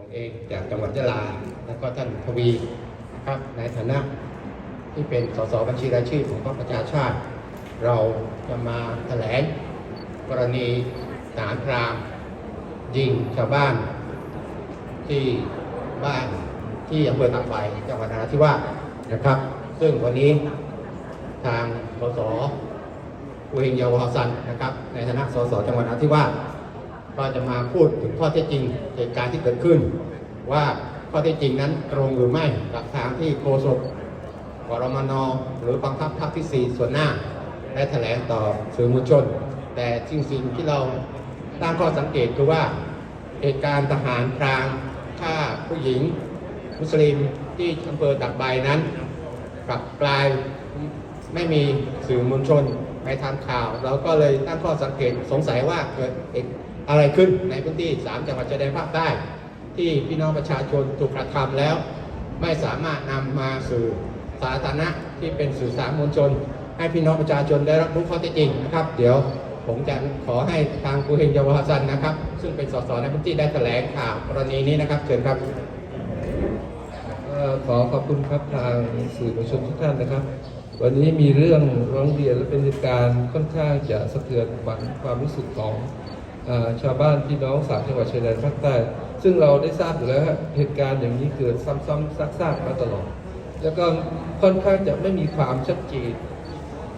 ผมเองจากจังหวัดยะลา แล้วก็ท่านทวีนะครับในฐานะที่เป็นสสบัญชีรายชื่อของพรรคประชาชาติ เราจะมาแถลงกรณีทหารพรามยิงชาวบ้านที่บ้านที่อำเภอตากใบจังหวัดนราธิวาสนะครับ ซึ่งวันนี้ทางสสเวงเยาวฮสันนะครับ ในฐานะสสจังหวัดนราธิวาส ก็จะมาพูดถึงข้อเท็จจริงเหตุการณ์ที่เกิดขึ้น ว่าข้อเท็จจริงนั้นตรงหรือไม่กับทางที่โฆษกกรมนหรือบางทัพภาคที่ 4 ส่วนหน้า ได้แถลงต่อสื่อมวลชน แต่จริงๆที่เราตั้งข้อสังเกตคือว่าเหตุการณ์ทหารพรางฆ่าผู้หญิง มุสลิมที่อำเภอตักใบนั้นกลับกลายไม่มีสื่อมวลชนไปทำข่าว เราก็เลยตั้งข้อสังเกตสงสัยว่าเกิดเหตุ อะไรขึ้นในพื้นที่ 3 จังหวัดชายแดนภาคใต้ ที่พี่น้องประชาชนถูกกระทำแล้ว ไม่สามารถนำมาสื่อสาธารณะที่เป็นสื่อสารมวลชน ให้พี่น้องประชาชนได้รับรู้ข้อเท็จจริงนะครับ เดี๋ยวผมจะขอให้ทางกูเฮงเยาวฮัสซันนะครับ ซึ่งเป็นสสในพื้นที่ได้แถลงข่าวกรณีนี้นะครับเชิญครับขอขอบคุณครับทางสื่อมวลชนทุกท่านนะครับ วันนี้มีเรื่องร้องเรียนและเป็นเหตุการณ์ค่อนข้างจะสะเทือนขวัญความรู้สึกของ ชาวบ้านพี่น้องสามจังหวัดชายแดนภาคใต้ ซึ่งเราได้ทราบอยู่แล้วเหตุการณ์อย่างนี้เกิดซ้ำๆซากๆมาตลอด แล้วก็ค่อนข้างจะไม่มีความชัดเจน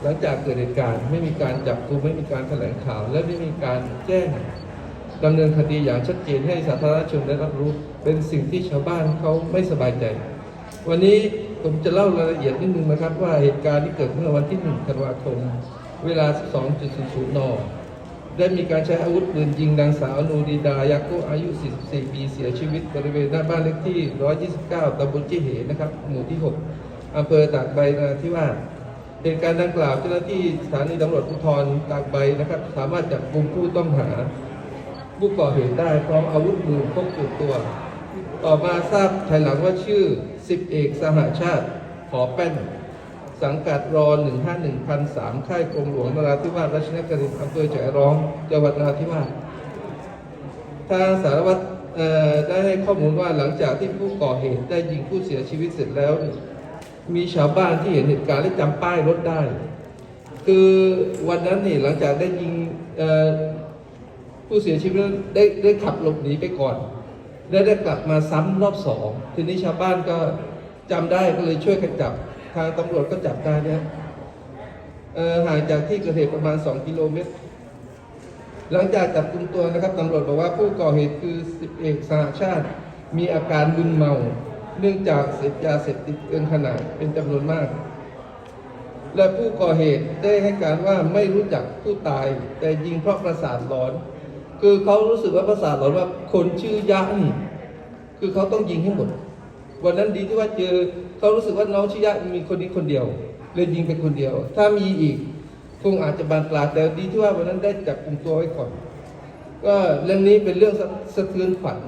หลังจากเกิดเหตุการณ์ไม่มีการจับกุมไม่มีการแถลงข่าว และไม่มีการแจ้งดำเนินคดีอย่างชัดเจนให้สาธารณชนได้รับรู้เป็นสิ่งที่ชาวบ้านเขาไม่สบายใจ วันนี้ผมจะเล่ารายละเอียดนิดนึงนะครับว่าเหตุการณ์ที่เกิดขึ้นในวันที่1ธันวาคม เวลา12.00 น ได้มีการใช้อาวุธปืนยิงนางสาวนูดีดายักโกอายุ 44 ปีเสียชีวิตบริเวณหน้าบ้านเลขที่ 129 ตำบลจิเหนะครับ หมู่ที่ 6 อำเภอตากใบนราธิวาสเหตุการณ์ดังกล่าวเจ้าหน้าที่สถานีตำรวจภูธรตากใบนะครับ สามารถจับกลุ่มผู้ต้องหา ผู้ก่อเหตุได้พร้อมอาวุธปืนพกติดตัว ต่อมาทราบภายหลังว่าชื่อสิบเอกสหชาติ ขอแป้น สังกัดรอ151,003ค่ายกรมหลวงนราธิวาสราชนครินทร์อำเภอแจร้องจังหวัดนราธิวาสทางสารวัตรได้ให้ข้อมูลว่าหลังจากที่ผู้ก่อเหตุได้ยิงผู้เสียชีวิตเสร็จแล้ว มีชาวบ้านที่เห็นเหตุการณ์และจำป้ายรถได้ คือวันนั้นนี่หลังจากได้ยิงผู้เสียชีวิตได้ได้ขับหลบหนีไปก่อนและได้กลับมาซ้ำรอบสองทีนี้ชาวบ้านก็จำได้ก็เลยช่วยกันจับ ทางตำรวจก็จับได้นี่ยเอ่อห่างจากที่เกิดเหตุประมาณ 2 กิโลเมตร หลังจากจับกุมตัวนะครับตำรวจบอกว่าผู้ก่อเหตุคือสิบเอกสหชาติ มีอาการมึนเมา เนื่องจากเสพยาเสพติดเกินขนาดเป็นจำนวนมาก และผู้ก่อเหตุได้ให้การว่าไม่รู้จักผู้ตาย แต่ยิงเพราะประสาทหลอน คือเขารู้สึกว่าประสาทหลอนว่าคนชื่อยะนี่คือเขาต้องยิงให้หมด วันนั้นดีที่ว่าเจอเขารู้สึกว่าน้องชื่อยะมีคนนี้คนเดียว เลยยิงไปคนเดียว ถ้ามีอีกคงอาจจะบานปลายแต่ดีที่ว่าวันนั้นได้จับกลุ่มตัวไว้ก่อน ก็เรื่องนี้เป็นเรื่องสะเทือนขวัญ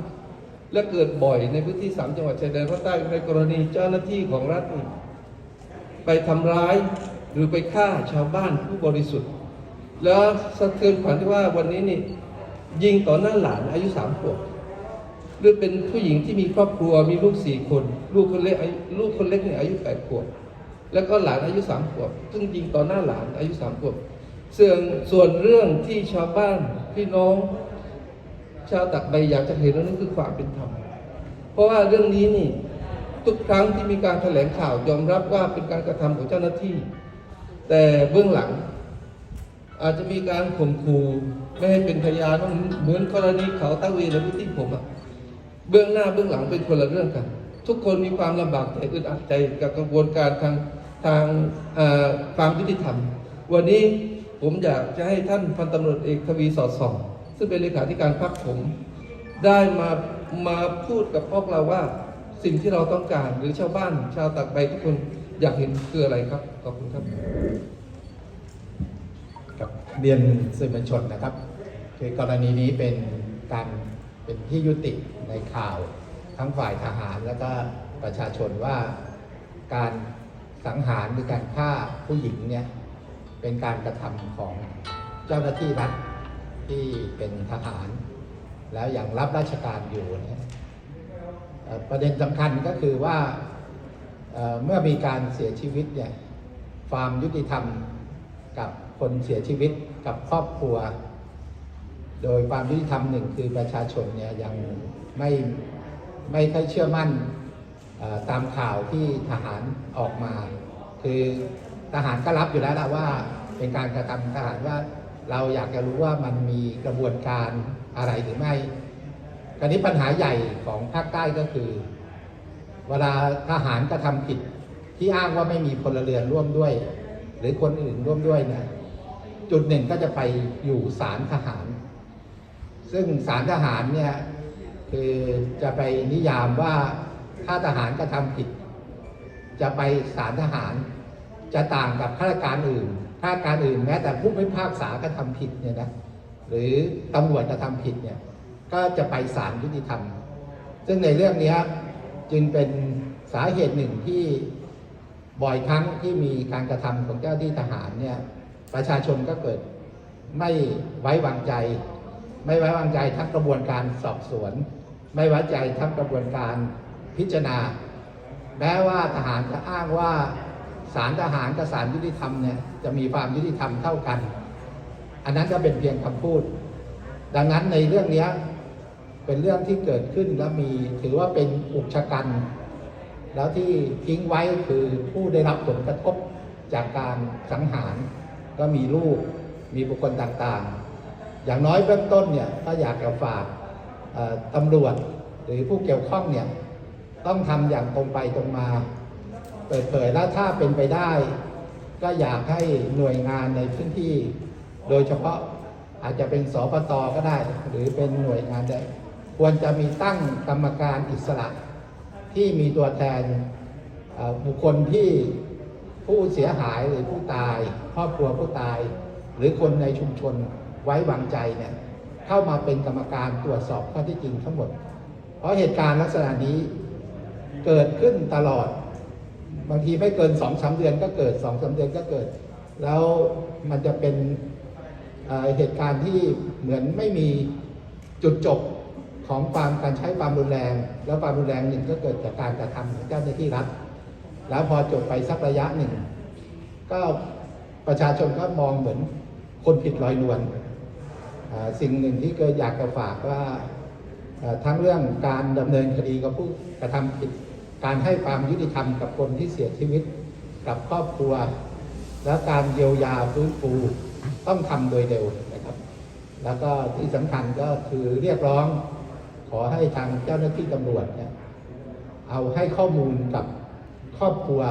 และเกิดบ่อยในพื้นที่สามจังหวัดชายแดนภาคใต้ในกรณีเจ้าหน้าที่ของรัฐ ไปทำร้ายหรือไปฆ่าชาวบ้านผู้บริสุทธิ์ แล้วสะเทือนขวัญที่ว่าวันนี้นี่ยิงต่อหน้าหลานอายุสามขวบ หรือเป็นผู้หญิงที่มีครอบครัวมีลูกสี่คน ลูกคนเล็กอายุลูกคนเล็กเนี่ยอายุแปดขวบแล้วก็หลานอายุสามขวบ ซึ่งยิงต่อหน้าหลานอายุสามขวบส่วนส่วนเรื่องที่ชาวบ้านพี่น้อง ชาวตักใบอยากจะเห็นนั่นคือความเป็นธรรม เพราะว่าเรื่องนี้นี่ทุกครั้งที่มีการแถลงข่าวยอมรับว่าเป็นการกระทำของเจ้าหน้าที่ แต่เบื้องหลัง อาจจะมีการข่มขู่ไม่ให้เป็นพยานเหมือนกรณีเขาตะเวีในพื้นที่ผมอะ เบื้องหน้าเบื้องหลังเป็นคนละเรื่องกัน ทุกคนมีความลำบากใจอึดอัดใจกับกระบวนการทางทางความยุติธรรม วันนี้ผมอยากจะให้ท่านพันตำรวจเอกทวีสอดส่องซึ่งเป็นเลขาธิการพรรคผม ได้มามาพูดกับพวกเราว่าสิ่งที่เราต้องการหรือชาวบ้านชาวตากใบทุกคนอยากเห็นคืออะไรครับ ขอบคุณครับกับเรียนสื่อมวลชนนะครับ คือกรณีนี้เป็นการ เป็นที่ยุติในข่าวทั้งฝ่ายทหารและก็ประชาชนว่าการสังหารหรือการฆ่าผู้หญิงเนี่ยเป็นการกระทำของเจ้าหน้าที่รัฐที่เป็นทหาร แล้วยังรับราชการอยู่เนี่ยประเด็นสำคัญก็คือว่าเเมื่อมีการเสียชีวิตเนี่ยความยุติธรรมกับคนเสียชีวิตกับครอบครัว โดยความยุติธรรมหนึ่งคือประชาชนเนี่ยยังไม่ไม่ค่อยเชื่อมั่นตามข่าวที่ทหารออกมา คือทหารก็รับอยู่แล้วละว่าเป็นการกระทำทหารว่าเราอยากจะรู้ว่ามันมีกระบวนการอะไรหรือไม่ คราวนี้ปัญหาใหญ่ของภาคใต้ก็คือ เวลาทหารกระทำผิดที่อ้างว่าไม่มีพลเรือนร่วมด้วย หรือคนอื่นร่วมด้วยเนี่ยจุดหนึ่งก็จะไปอยู่ศาลทหาร ซึ่งศาลทหารเนี่ยคือจะไปนิยามว่าถ้าทหารกระทำผิด จะไปศาลทหาร จะต่างกับข้าราชการอื่นข้าราชการอื่นแม้แต่ผู้พิพากษากระทำผิดเนี่ยนะหรือตำรวจกระทำผิดเนี่ยก็จะไปศาลยุติธรรม ซึ่งในเรื่องนี้จึงเป็นสาเหตุหนึ่งที่บ่อยครั้งที่มีการกระทำของเจ้าหน้าที่ทหารเนี่ยประชาชนก็เกิดไม่ไว้วางใจ ไม่ไว้วางใจทั้งกระบวนการสอบสวน ไม่ไว้ใจทั้งกระบวนการพิจารณา แม้ว่าทหารจะอ้างว่าศาลทหารกับศาลยุติธรรมเนี่ยจะมีความยุติธรรมเท่ากัน อันนั้นก็เป็นเพียงคำพูด ดังนั้นในเรื่องนี้เป็นเรื่องที่เกิดขึ้นแล้วมีถือว่าเป็นอุกชะกันแล้วที่ทิ้งไว้คือผู้ได้รับผลกระทบจากการสังหาร ก็มีลูกมีบุคคลต่างๆ อย่างน้อยเบื้องต้นเนี่ยก็อยากจะฝากตำรวจหรือผู้เกี่ยวข้องเนี่ยต้องทำอย่างตรงไปตรงมา เปิดเผยแล้วถ้าเป็นไปได้ ก็อยากให้หน่วยงานในพื้นที่ โดยเฉพาะอาจจะเป็นสปตก็ได้ หรือเป็นหน่วยงานใดควรจะมีตั้งกรรมการอิสระ ที่มีตัวแทนบุคคลที่ผู้เสียหายหรือผู้ตาย ครอบครัวผู้ตาย หรือคนในชุมชน ไว้วางใจเนี่ยเข้ามาเป็นกรรมการตรวจสอบข้อที่จริงทั้งหมด เพราะเหตุการณ์ลักษณะนี้เกิดขึ้นตลอด บางทีไม่เกินสองสาเดือนก็เกิดสองสาเดือนก็เกิด แล้วมันจะเป็นเเหตุการณ์ที่เหมือนไม่มีจุดจบของความการใช้ความรุนแรง แล้วความรุนแรงหนึ่งก็เกิดจากการกระทำของเจ้าหน้าที่รัฐ แล้วพอจบไปสักระยะหนึ่ง ก็ประชาชนก็มองเหมือนคนผิดลอยนวล สิ่งหนึ่งที่เกิดอยากจะฝากว่าทั้งเรื่องการดำเนินคดีกับผู้กระทำผิด การให้ความยุติธรรมกับคนที่เสียชีวิตกับครอบครัว และการเยียวยาฟื้นฟูต้องทำโดยเร็วนะครับ แล้วก็ที่สำคัญก็คือเรียกร้องขอให้ทางเจ้าหน้าที่ตำรวจเนี่ยเอาให้ข้อมูลกับครอบครัว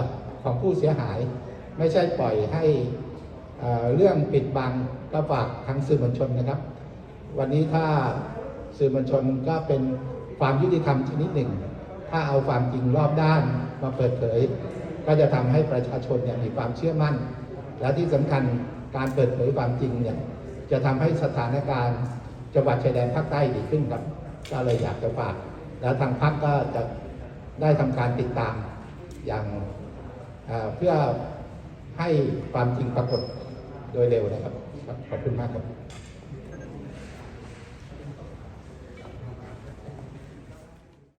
ของผู้เสียหาย ไม่ใช่ปล่อยให้เอ่อเรื่องปิดบังก็ฝากทางสื่อมวลชนนะครับ วันนี้ถ้าสื่อมวลชนก็เป็นความยุติธรรมชนิดหนึ่ง ถ้าเอาความจริงรอบด้านมาเปิดเผย ก็จะทำให้ประชาชนเนี่ยมีความเชื่อมั่น และที่สำคัญการเปิดเผยความจริงเนี่ยจะทำให้สถานการณ์จังหวัดชายแดนภาคใต้ดีขึ้นครับก็เลยอยากจะฝาก แล้วทางพักก็จะได้ทำการติดตามอย่างเอ่อเพื่อให้ความจริงปรากฏโดยเร็วนะครับ ขอบคุณมากครับ